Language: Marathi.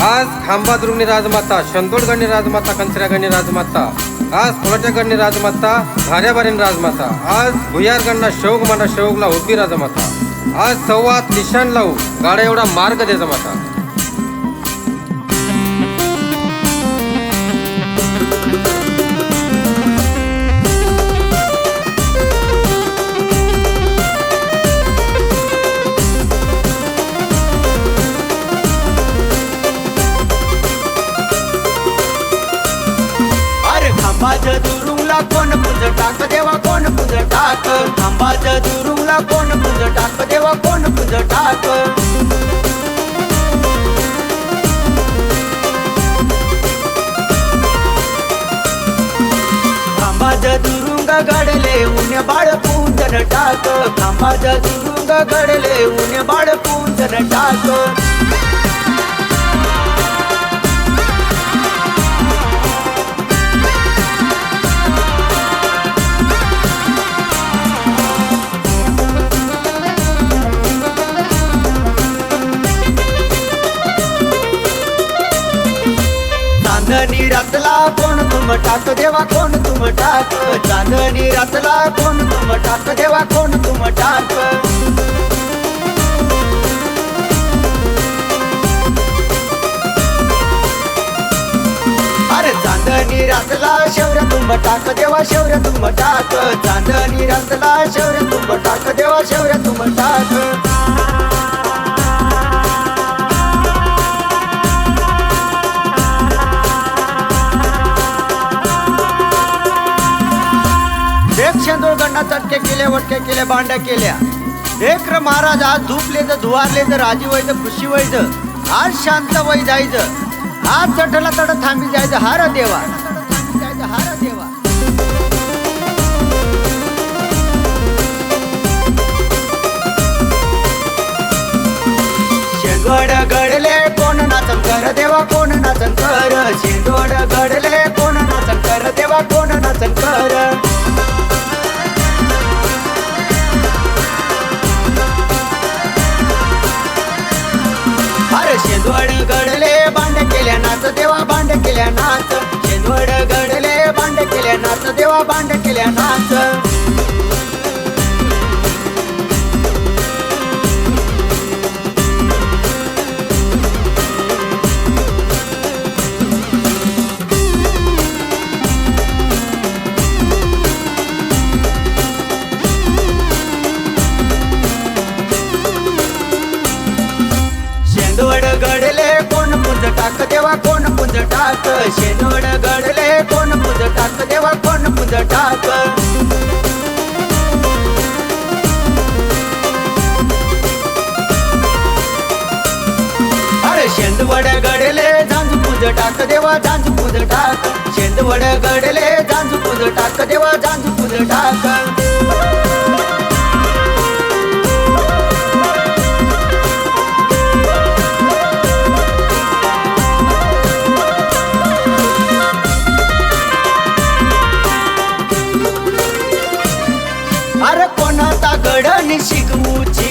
आज खांबादरुंगणी राजमाता शंदोडगणी राजमाता कंचऱ्यागणी राजमाता आज कोलाच्यागणी राजमाता भाऱ्याबारीन राजमाता आज भुयारगणना शेवग म्हणा शेवगला उभी राजमाता आज संवाद निशाण लावू गाड्या एवढा मार्ग दे जमाता अरे दुरुंगला कोण पुज टाक देवा कोण पुज टाक खांबाच्या दुरुंगला कोण पुज टाक देवा कोण पुज टाक दुरुंगा दुरुंग घडले ऊन बाळ पूजन टाक. खांबाच्या दुरुंग घडले ऊन बाळ पूजन टाक. चांदणी रातला कोण तुम टाक देवा कोण तुम टाक? चांदणी रातला कोण तुम टाक देवा कोण तुम टाक? अरे चांदणी रातला शौर्य तुम टाक देवा शौर्य तुम टाक। चांदणी रातला शौर्य तुंब टाक देवा शौर्य तुम टाक। एक शेंदूळ चटके केले वटके केले बांड्या केल्या. एक र महाराज आज धुपले तर धुवारले तर राजी व्हायचं खुशी व्हायचं आज शांत वय जायचं आज चटला तड थांबी जायचं हार देवा. हार देवा शेंगवड गडले कोण नाचन कर देवा कोण नाचन कर? शेंगवड घडले कोण नाचन कर देवा कोण नाचन कर? नाच देवा भांड केल्या नाच शेंदवड घडले भांड केल्या नाच देवा भांड केल्या नाच टाक देवा कोण पुंज टाक? शेनोड गडले कोण पुंज टाक देवा कोण पुंज टाक? अरे शेंदवड गडले झांज पुंज टाक देवा झांज पुंज टाक. शेंदवड गडले झांज पुंज टाक देवा झांज पुंज टाक. अर कोणाचा गडन शिकवूची